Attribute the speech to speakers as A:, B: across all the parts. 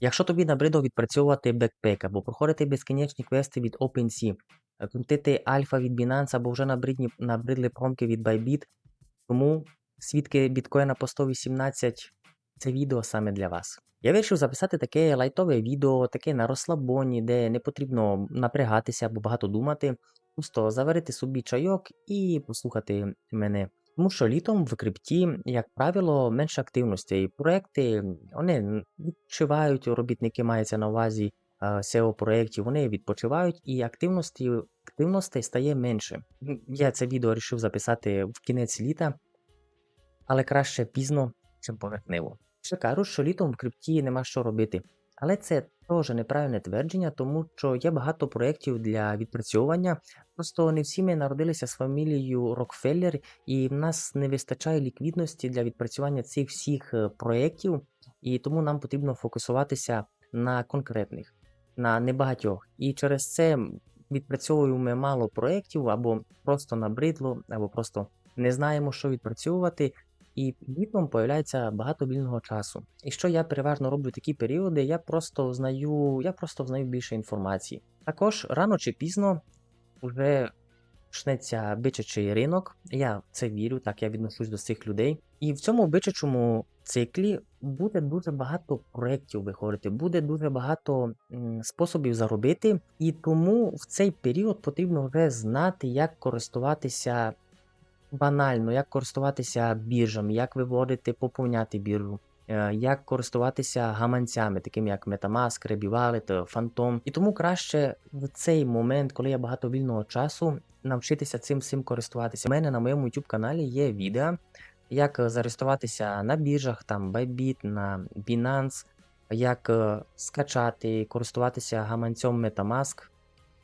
A: Якщо тобі набридло відпрацьовувати бекпек або проходити безкінечні квести від OpenSea, е, крутити альфа від Binance або вже набридні, набридли промки від Bybit, тому свідки біткоїна по 118 це відео саме для вас. Я вирішив записати таке лайтове відео, таке на розслабоні, де не потрібно напрягатися або багато думати, просто заварити собі чайок і послухати мене. Тому що літом в крипті, як правило, менше активностей. Проекти вони відчувають, робітники мається на увазі SEO проєктів, вони відпочивають і активності, активностей стає менше. Я це відео вирішив записати в кінець літа, але краще пізно, чим поверхнево. Ще кажуть, що літом в крипті нема що робити. Але це теж неправильне твердження, тому що є багато проєктів для відпрацьовування. Просто не всі ми народилися з фамілією Рокфеллер, і в нас не вистачає ліквідності для відпрацювання цих всіх е, проєктів, і тому нам потрібно фокусуватися на конкретних, на небагатьох. І через це відпрацьовуємо мало проєктів, або просто набридло, або просто не знаємо, що відпрацьовувати. І літом появляється багато вільного часу. І що я переважно роблю такі періоди, я просто знаю, я просто знаю більше інформації. Також рано чи пізно вже почнеться бичачий ринок. Я в це вірю, так я відношусь до цих людей. І в цьому бичачому циклі буде дуже багато проєктів виходити, буде дуже багато способів заробити, і тому в цей період потрібно вже знати, як користуватися банально, як користуватися біржами, як виводити, поповняти біржу, е, як користуватися гаманцями, такими як Metamask, Rebby Wallet, Phantom. І тому краще в цей момент, коли є багато вільного часу, навчитися цим всім користуватися. У мене на моєму YouTube каналі є відео, як зареєструватися на біржах, там Bybit, на Binance, як е, скачати, користуватися гаманцем Metamask.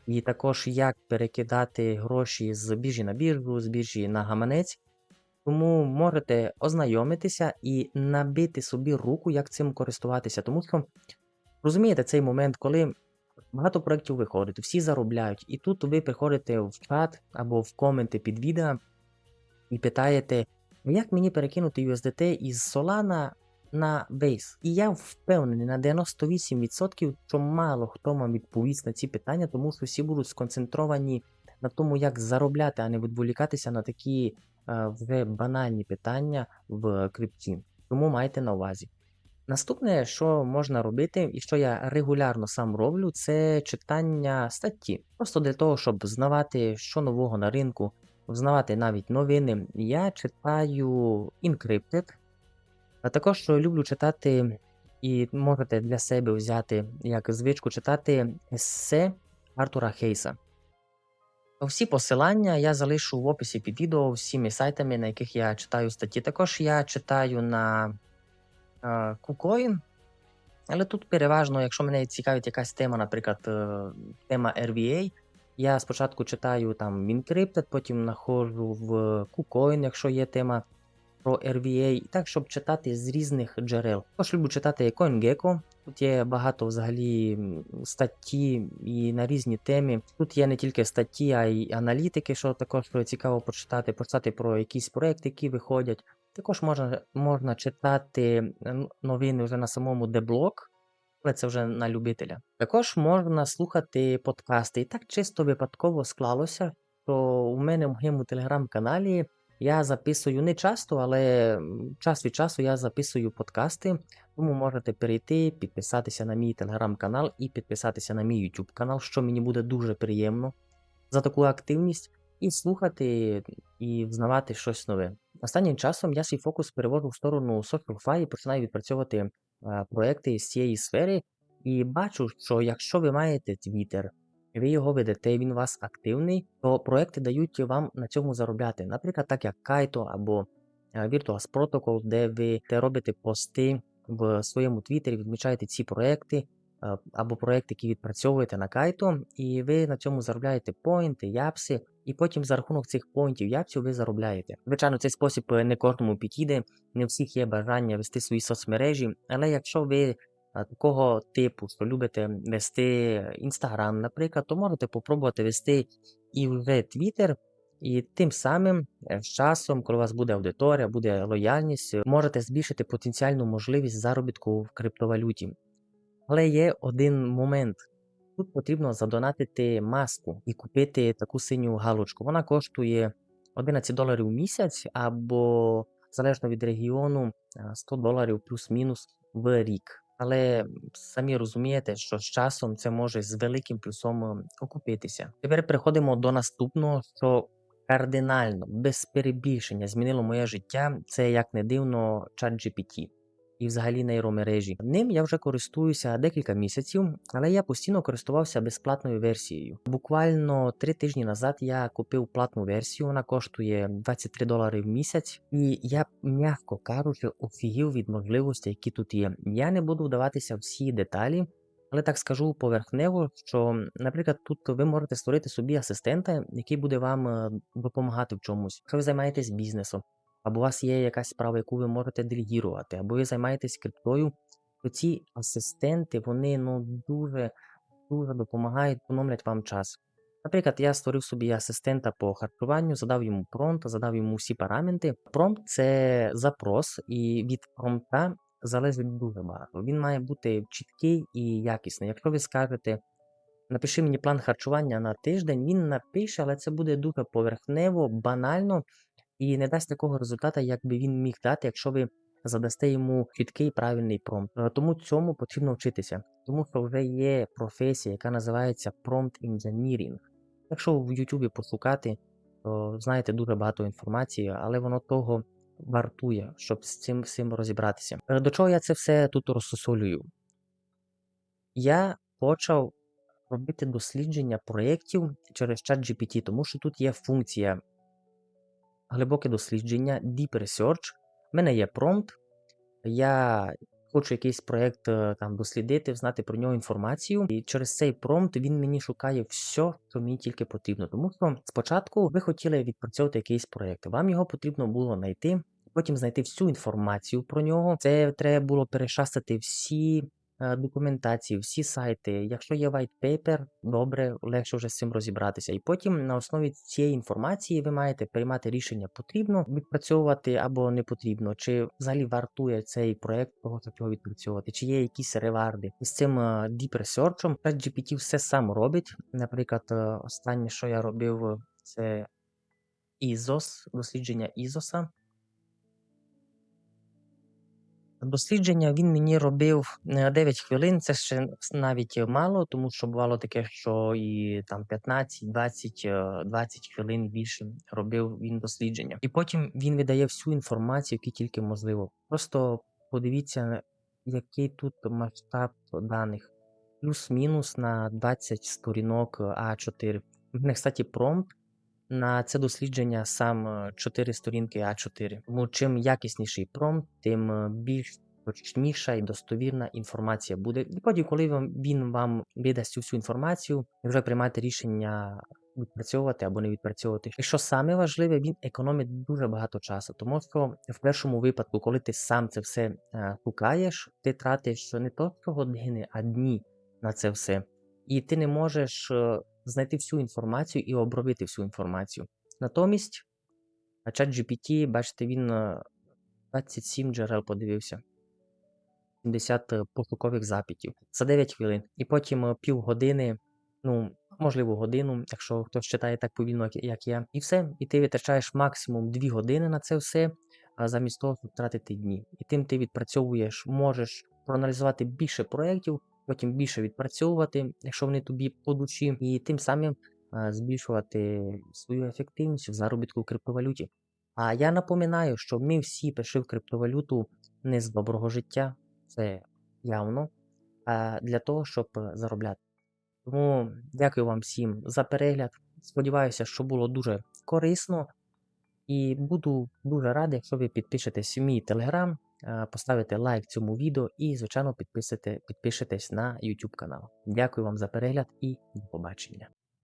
A: І також як перекидати гроші з біржі на біржу, з біржі на гаманець. Тому можете ознайомитися і набити собі руку, як цим користуватися. Тому що розумієте цей момент, коли багато проєктів виходить, всі заробляють, і тут ви приходите в чат або в коменти під відео і питаєте, як мені перекинути USDT із Solana на Base. І я впевнений на 98%, що мало хто вам відповість на ці питання, тому що всі будуть сконцентровані на тому, як заробляти, а не відволікатися на такі е, вже банальні питання в крипті. Тому майте на увазі. Наступне, що можна робити, і що я регулярно сам роблю, це читання статті. Просто для того, щоб знавати, що нового на ринку, взнавати навіть новини. Я читаю Encrypted, а також люблю читати і можете для себе взяти як звичку читати есе Артура Хейса. Всі посилання я залишу в описі під відео всіми сайтами, на яких я читаю статті. Також я читаю на KuCoin, але тут переважно, якщо мене цікавить якась тема, наприклад, е, тема RVA, я спочатку читаю там Encrypted, потім знаходжу в KuCoin, якщо є тема про RVA, так, щоб читати з різних джерел. Також люблю читати CoinGecko. Тут є багато взагалі статті і на різні теми. Тут є не тільки статті, а й аналітики, що також цікаво почитати, почитати про якісь проекти, які виходять. Також можна можна читати новини вже на самому деблок, але це вже на любителя. Також можна слухати подкасти. І так чисто випадково склалося, що у мене в моєму телеграм-каналі я записую не часто, але час від часу я записую подкасти, тому можете перейти, підписатися на мій телеграм-канал і підписатися на мій YouTube канал, що мені буде дуже приємно за таку активність, і слухати і взнавати щось нове. Останнім часом я свій фокус перевожу в сторону SocialFi і починаю відпрацьовувати проекти з цієї сфери. І бачу, що якщо ви маєте Twitter, ви його ведете, він у вас активний, то проекти дають вам на цьому заробляти. Наприклад, так як Kaito або е, Virtuos Protocol, де ви робите пости в своєму твіттері, відмічаєте ці проекти е, або проекти, які відпрацьовуєте на Kaito, і ви на цьому заробляєте поінти, япси, і потім за рахунок цих поінтів, япсів ви заробляєте. Звичайно, цей спосіб е, не кожному підійде, не у всіх є бажання вести свої соцмережі, але якщо ви такого типу, що любите вести Інстаграм, наприклад, то можете попробувати вести і вже Твіттер, і тим самим е, з часом, коли у вас буде аудиторія, буде лояльність, можете збільшити потенціальну можливість заробітку в криптовалюті. Але є один момент. Тут потрібно задонатити маску і купити таку синю галочку. Вона коштує 11 доларів в місяць або залежно від регіону 100 доларів плюс-мінус в рік. Але самі розумієте, що з часом це може з великим плюсом окупитися. Тепер переходимо до наступного, що кардинально, без перебільшення змінило моє життя. Це як не дивно ChatGPT і взагалі нейромережі. Ним я вже користуюся декілька місяців, але я постійно користувався безплатною версією. Буквально три тижні назад я купив платну версію, вона коштує 23 долари в місяць, і я, м'яко кажучи, офігів від можливостей, які тут є. Я не буду вдаватися всі деталі. Але так скажу поверхнево, що, наприклад, тут ви можете створити собі асистента, який буде вам е, допомагати в чомусь. Якщо ви займаєтесь бізнесом, або у вас є якась справа, яку ви можете делегірувати, або ви займаєтесь криптою, то ці асистенти вони ну дуже дуже допомагають, економлять вам час. Наприклад, я створив собі асистента по харчуванню, задав йому промпт, задав йому всі параметри. Промпт це запрос, і від промпта залежить дуже багато. Він має бути чіткий і якісний. Якщо ви скажете, напиши мені план харчування на тиждень, він напише, але це буде дуже поверхнево, банально і не дасть такого результату, як би він міг дати, якщо ви задасте йому чіткий правильний промпт. Е, Тому цьому потрібно вчитися, тому що вже є професія, яка називається prompt engineering. Якщо в Ютубі пошукати, то знаєте дуже багато інформації, але воно того вартує, щоб з цим всім розібратися. Е, До чого я це все тут розсусолюю? Я почав робити дослідження проєктів через ChatGPT, тому що тут є функція глибоке дослідження, Deep Research. У мене є промпт. Я хочу якийсь проєкт е, там дослідити, знати про нього інформацію. І через цей промпт він мені шукає все, що мені тільки потрібно. Тому що спочатку ви хотіли відпрацьовувати якийсь проєкт. Вам його потрібно було знайти, потім знайти всю інформацію про нього. Це треба було перешастати всі документації, всі сайти. Якщо є white paper, добре, легше вже з цим розібратися. І потім на основі цієї інформації ви маєте приймати рішення, потрібно відпрацьовувати або не потрібно, чи взагалі вартує цей проект того, його відпрацьовувати, чи є якісь реварди. І з цим е, deep research ChatGPT все сам робить. Наприклад, е, останнє, що я робив, е, це ISOS, дослідження ISOS. Дослідження він мені робив е, 9 хвилин, це ще навіть мало, тому що бувало таке, що і там 15, 20, е, 20 хвилин більше робив він дослідження. І потім він видає всю інформацію, яку тільки можливо. Просто подивіться, який тут масштаб даних. Плюс-мінус на 20 сторінок е, А4. У мене, кстати, промпт на це дослідження сам 4 сторінки А4. Тому чим якісніший промпт, тим е, більш точніша і достовірна інформація буде. І потім, коли він вам видасть цю всю інформацію, вже приймаєте рішення відпрацьовувати або не відпрацьовувати. І що саме важливе, він економить дуже багато часу, тому що в першому випадку, коли ти сам це все е, шукаєш, ти тратиш не то що години, а дні на це все. І ти не можеш е, знайти всю інформацію і обробити всю інформацію. Натомість, а ChatGPT, бачите, він е, 27 джерел подивився, 70 е, пошукових запитів за 9 хвилин. І потім е, півгодини, ну, можливо, годину, якщо хтось читає так повільно, як- я. І все. І ти витрачаєш максимум 2 години на це все, а замість того, щоб тратити дні. І тим ти відпрацьовуєш, можеш проаналізувати більше проєктів, потім більше відпрацьовувати, якщо вони тобі по душі, і тим самим збільшувати свою ефективність в заробітку в криптовалюті. А я напоминаю, що ми всі прийшли в криптовалюту не з доброго життя, це явно, а для того, щоб е, заробляти. Тому дякую вам всім за перегляд. Сподіваюся, що було дуже корисно. І буду дуже радий, якщо ви підпишетесь в мій телеграм, е, поставите лайк цьому відео і, звичайно, підписите, підпишетесь на YouTube канал. Дякую вам за перегляд і до побачення.